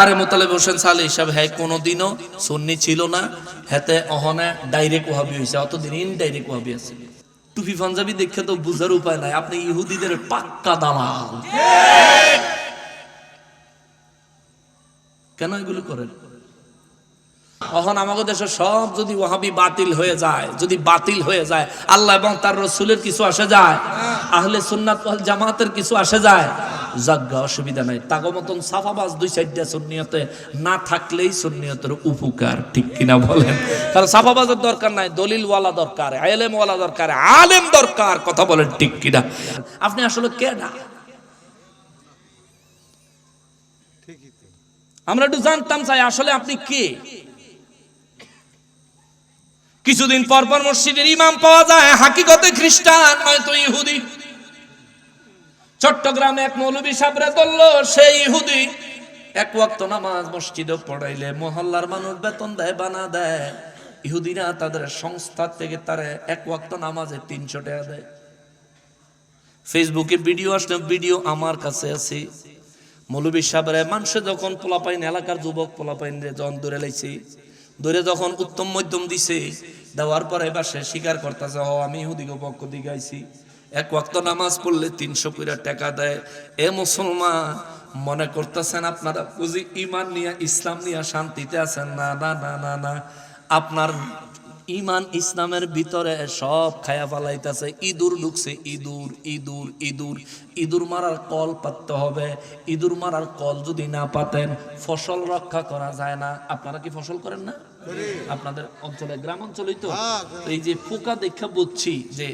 আরে মোতালেব হোসেন সালে হিসাব হ্যাঁ কোনোদিনও সুন্নি ছিল না। হেতে অহনে ডাইরেক্ট ওহাবি হয়েছে অতদিন ইনডাইরেক্ট ওহাবি আছে। টুপি পাঞ্জাবি দেখে তো বুঝার উপায় নাই আপনি ইহুদিদের পাক্কা দালাল। কেন এগুলো করেন? এখন আমাদের দেশে সব যদি ওহাবি বাতিল হয়ে যায় যদি বাতিল হয়ে যায় আল্লাহ এবং তার রসুলের কিছু আসে যায় আহলে সুন্নাত জামাতের কিছু আসে যায় যাজ্ঞা অসুবিধা নাই। তাগো মতন সাফাবাজ দুই সাইডটা সুন্নিয়তে না থাকলেই সুন্নিয়তের উপকার ঠিক কিনা বলেন? কারণ সাফাবাজের দরকার নাই দলিল ওয়ালা দরকার আলেম ওয়ালা দরকার আলেম দরকার কথা বলেন ঠিক কিনা? আপনি আসলে কে না? আমরা একটু জানতাম চাই আসলে আপনি কে? কিছুদিন পর পর মসজিদের ইমাম পাওয়া যায়। হাকিকতে খ্রিস্টান, নয়তো ইহুদি। চট্টগ্রামে এক মৌলবী সাবরে ধরলো, সেই ইহুদি এক ওয়াক্ত নামাজ মসজিদে পড়াইলে মহল্লার মানুষ বেতন দেয়, বানা দেয়। ইহুদিরা তাদের সংস্থা থেকে তারা এক ওয়াক্ত নামাজে তিনশো টাকা দেয়। ফেসবুকে ভিডিও আসলে ভিডিও আমার কাছে আছে। মৌলবী সাহেবের মানুষে যখন পোলাপাইন, এলাকার যুবক পোলাপাইন যখন দূরে লাইছে দূরে যখন উত্তম মধ্যম দিছে, দেওয়ার পরে এবার সে স্বীকার করতেছে হ আমি ইহুদিকে পক্ষ দিয়ে গাইছি এক ওয়াক্ত নামাজ পড়লে তিনশো কুড়ি টাকা দেয়। এ মুসলমান, মনে করতেছেন আপনারা বুঝি ইমান নিয়ে, ইসলাম নিয়ে শান্তিতে আছেন? না না না না না। আপনার ইমান ইসলামের ভিতরে সব খায়া ফালাইতেছে ইঁদুর ঢুকছে ইঁদুর ইঁদুর ইঁদুর। ইঁদুর মারার কল পাততে হবে। ইঁদুর মারার কল যদি না পাতেন ফসল রক্ষা করা যায় না। আপনারা কি ফসল করেন না? আপনাদের অঞ্চলে গ্রাম অঞ্চলেই তো। তো এই যে পোকা দেখা বুঝছি যে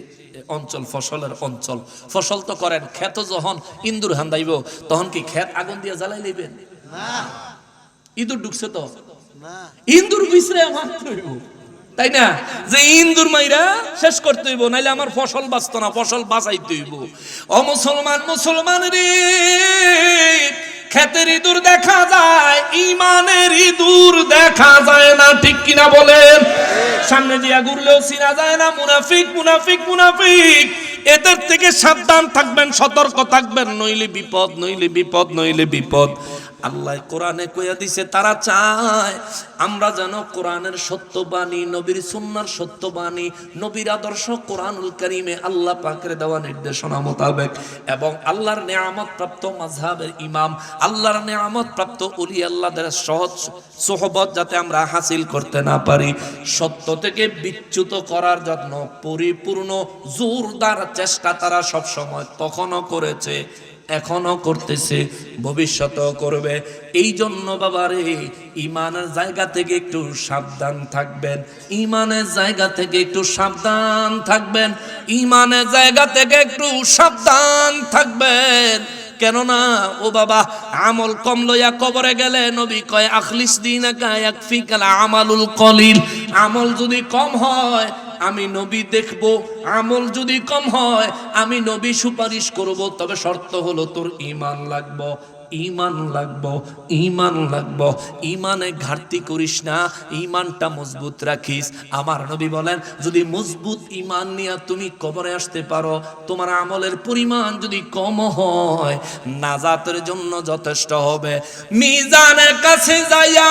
অঞ্চল ফসলের অঞ্চল। ফসল তো করেন ক্ষেত যখন ইন্দুর হান্দাইব তখন কি ক্ষেত আগুন দিয়ে জ্বালাই লইবেন ইঁদুর ঢুকছে তো? ইন্দুর বিছরে আমার হইব। তাই না? যে ইন্দুর মাইরা শেষ করতে হইব, নাইলে আমার ফসল বাঁচত না, ফসল বাঁচাইতে হইব। ও মুসলমান মুসলমান রে, ক্ষেতের ইঁদুর দেখা যায়, ইমানের ইঁদুর দেখা যায় না, ঠিক কিনা বলেন? সামনে দিয়া ঘুরলেও চিনা যায় না, মুনাফিক মুনাফিক মুনাফিক। এদের থেকে সাবধান থাকবেন, সতর্ক থাকবেন, নইলে বিপদ নইলে বিপদ নইলে বিপদ। আল্লাহ কোরআনে কইয়া দিছে, তারা চায় আমরা যেন কোরআনের সত্যবাণী নবীর সুন্নার সত্যবাণী নবীর আদর্শ কোরআনুল করিমে আল্লাহ পাকের দেওয়া নির্দেশনা মোতাবেক এবং আল্লাহর নেয়ামত প্রাপ্ত মাঝহাবের ইমাম, আল্লাহর নেয়ামত প্রাপ্ত উলি আল্লাহদের সহজ সোহবত যাতে আমরা হাসিল করতে না পারি। সত্য থেকে বিচ্যুত করার জন্য পরিপূর্ণ, জোরদার চেষ্টা তারা সব সময় তখনও করেছে। এখনও করতেছে, ভবিষ্যতেও করবে। এই জন্য বাবারে ইমানের জায়গা থেকে একটু সাবধান থাকবেন। ইমানের জায়গা থেকে একটু সাবধান থাকবেন। ইমানের জায়গা থেকে একটু সাবধান থাকবেন। কেননা, ও বাবা, আমল কম লইয়া কবরে গেলে নবী কয়, আখলিস দিন আমালুল কলিল। আমল যদি কম হয় আমি নবী দেখব, আমল যদি কম হয়, আমি নবী সুপারিশ করব, তবে শর্ত হলো তোর ইমান লাগবো। ইমান লাগবো ইমান লাগবো। ইমানে ঘাটতি করিস না, ইমানটা মজবুত রাখিস। আমার নবী বলেন, যদি মজবুত ইমান নিয়ে তুমি কবরে আসতে পারো, তোমার আমলের পরিমাণ যদি কম হয়, নাজাতের জন্য যথেষ্ট হবে। মিজানের কাছে যাইয়া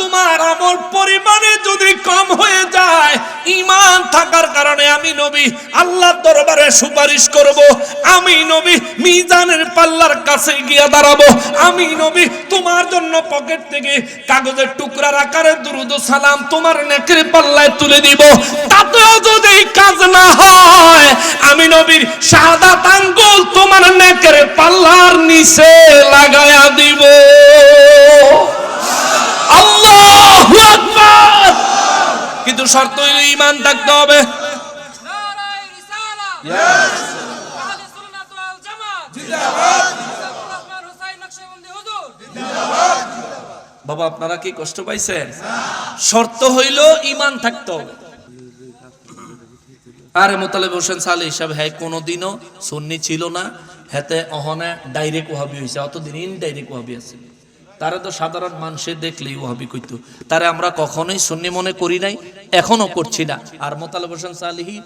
তোমার আমল পরিমাণে যদি কম হয়ে যায়, ইমান থাকার কারণে আমি নবী আল্লাহর দরবারে সুপারিশ করব। আমি নবী মিজানের পাল্লার কাছে গিয়া দাঁড়াবো আমি নবী, তোমার জন্য পকেট থেকে কাগজের টুকরার আকারে দুরুদ সালাম তোমার নেকের পাল্লায় তুলে দিব। তাতেও যদি কাজ না হয়, আমি নবীর সাদা আঙ্গুল তোমার নেকের পাল্লার নিচে লাগায়া দিব। আল্লাহু কিন্তু শর্ত ইমান থাকতে হবে। বাবা, আপনারা কি কষ্ট পাইছেন? শর্ত হইল ইমান থাকতে আরে মোতালেব হোসেন সালে হিসাবে হ্যাঁ কোনোদিনও সুন্নি ছিল না। হেতে অহনে ডাইরেক্ট ওহাবি হয়েছে অতদিন ইনডাইরেক্ট ওহাবি আছে। তারা তো সাধারণ মানুষে দেখলেই ওহাবি কইতো। তারা আমরা কখনোই সুন্নি মনে করি নাই, এখনও করছি না। আর মোতালেব হোসেন সালিহি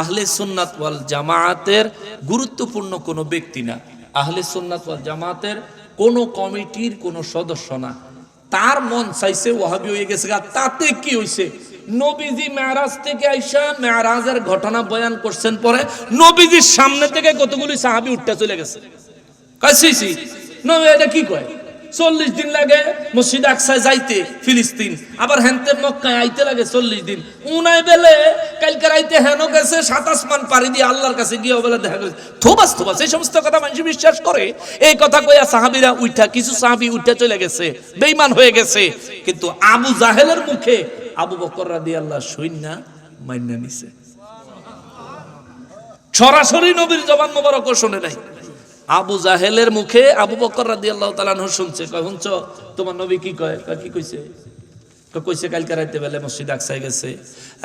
আহলে সুন্নাত ওয়াল জামায়াতের গুরুত্বপূর্ণ কোনো ব্যক্তি না। আহলে সুন্নাত ওয়াল জামাতের কোন কমিটির কোনো সদস্য না। তার মন চাইছে ওহাবি হয়ে গেছে তাতে কি হইছে? নবীজি মেরাজ থেকে আইসা মেরাজের ঘটনা বয়ান করছেন পরে নবীজির সামনে থেকে কতগুলি সাহাবি উঠতে চলে গেছে। কাছি নবী কি কয়? চল্লিশ দিন লাগে মসজিদ আকসায় যাইতে ফিলিস্তিন, আবার হেনতে মক্কায় আইতে লাগে চল্লিশ দিন। উনাই বেলে কালকে রাইতে হেন গেছে সাতাশ মান পাড়ি দিয়ে আল্লাহর কাছে গিয়ে বেলা দেখা গেছে, থোবাস থোবাস, এই সমস্ত কথা মানুষ বিশ্বাস করে? এই কথা কইয়া সাহাবিরা উঠা কিছু সাহাবি উঠা চলে গেছে বেইমান হয়ে গেছে। কিন্তু আবু জাহেলের মুখে আবু বকর রাদি আল্লাহ সৈন্য মাইনা নিছে। সরাসরি নবীর জবান মোবারক শুনে নাই। আবু জাহেলের মুখে আবু বকর রাদি আল্লাহ তালান শুনছে, কয়, শুনছ? তোমার নবী কি কয়, কি কইছে? কয় কইছে, কালকে রাইতে বেলে মসজিদ আকসাই গেছে।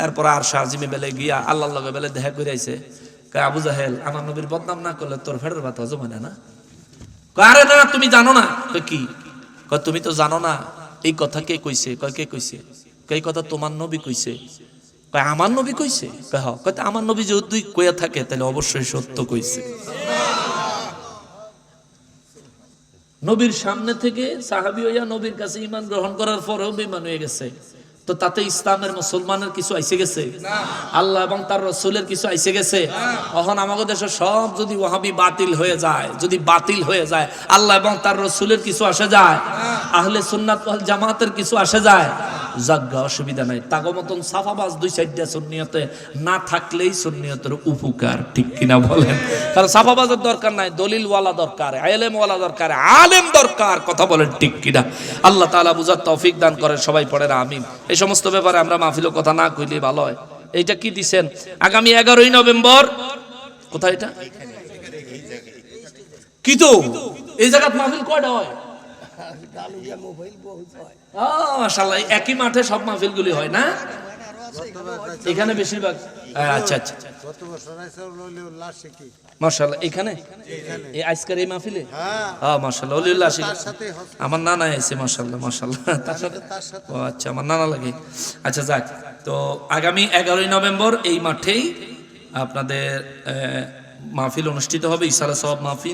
এরপর আর শাহজিমে বেলে গিয়া আল্লাহ লগে বেলে দেখা করে আইছে। আবু জাহেল, আমার নবীর বদনাম না করলে তোর ফেডের ভাত হজম হয় না আরে না, তুমি জানো না। কয়, কি? কয়, তুমি তো জানো না, এই কথা কে কইছে? কয়, কে কইছে? কয় কথা তোমার নবী কইছে। কয়, আমার নবী কইছে? কয়, হ। কয়, তা আমার নবী যদি কইয়া থাকে, তাহলে অবশ্যই সত্য কইছে। নবীর সামনে থেকে সাহাবি হইয়া নবীর কাছে ইমান গ্রহণ করার পরেও বেমান হয়ে গেছে। তো তাতে ইসলামের মুসলমানের কিছু আইসে গেছে? আল্লাহ এবং তার রসুলের কিছু আইসে গেছে? এখন আমাদের দেশে সব যদি ওহাবি বাতিল হয়ে যায় যদি বাতিল হয়ে যায় আল্লাহ এবং তার রসুলের কিছু আসে যায়? আহলে সুন্নাত জামাতের কিছু আসে যায়? যাজ্ঞা, অসুবিধা নাই। তাগো মতন সাফাবাজ দুই সাইডটা সুন্নিয়তে না থাকলেই সুন্নিয়তের উপকার, ঠিক কিনা বলেন? কারণ সাফাবাজের দরকার নাই দলিল ওয়ালা দরকার আলেম ওয়ালা দরকার, আলেম দরকার, কথা বলেন ঠিক কিনা? আল্লাহ তাআলা বুঝার তৌফিক দান করেন, সবাই পড়ে আমিন। এই সমস্ত ব্যাপারে আমরা মাহফিলও কথা না কইলে ভালো হয়। এইটা কি দিছেন? আগামী এগারোই নভেম্বর, কোথায় এটা? কি এই জায়গাত মাহফিল কয়টা হয়? একই মাঠে সব মাহফিলগুলি হয় না? এখানে বেশিরভাগ আচ্ছা আচ্ছা। এখানে? এই আজকের এই মাহফিলে? হ্যাঁ। মাশাআল্লাহ ওলিউল্লাহ সাথে হস- আমার নানা এসে মাশাআল্লাহ মাশাআল্লাহ। তার সাথে ও আচ্ছা আমার নানা লাগে। আচ্ছা যাক তো আগামী এগারোই নভেম্বর এই মাঠেই আপনাদের মাহফিল অনুষ্ঠিত হবে ইসারা সব মাহফিল।